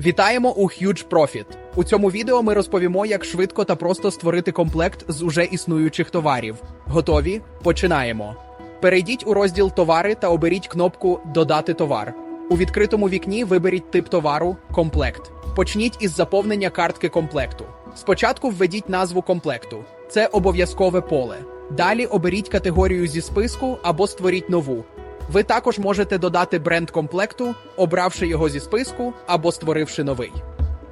Вітаємо у Huge Profit. У цьому відео ми розповімо, як швидко та просто створити комплект з уже існуючих товарів. Готові? Починаємо. Перейдіть у розділ Товари та оберіть кнопку Додати товар. У відкритому вікні виберіть тип товару Комплект. Почніть із заповнення картки комплекту. Спочатку введіть назву комплекту. Це обов'язкове поле. Далі оберіть категорію зі списку або створіть нову. Ви також можете додати бренд комплекту, обравши його зі списку або створивши новий.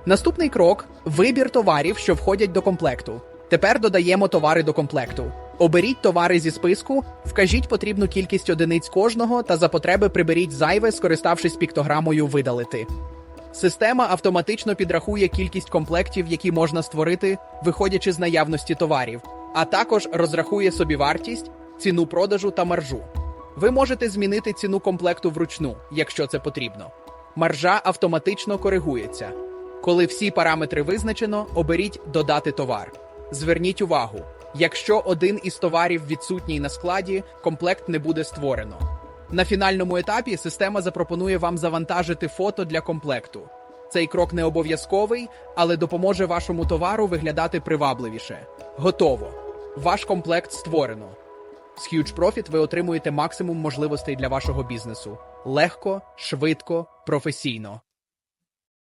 Наступний крок вибір товарів, що входять до комплекту. Тепер додаємо товари до комплекту. Оберіть товари зі списку, вкажіть потрібну кількість одиниць кожного та за потреби приберіть зайве, скориставшись піктограмою видалити. Система автоматично підрахує кількість комплектів, які можна створити, виходячи з наявності товарів, а також розрахує собівартість, ціну продажу та маржу. Ви можете змінити ціну комплекту вручну, якщо це потрібно. Маржа автоматично коригується. Коли всі параметри визначено, оберіть Додати товар. Зверніть увагу, якщо один із товарів відсутній на складі, комплект не буде створено. На фінальному етапі система запропонує вам завантажити фото для комплекту. Цей крок не обов'язковий, але допоможе вашому товару виглядати привабливіше. Готово. Ваш комплект створено. З Huge Profit ви отримуєте максимум можливостей для вашого бізнесу легко, швидко, професійно.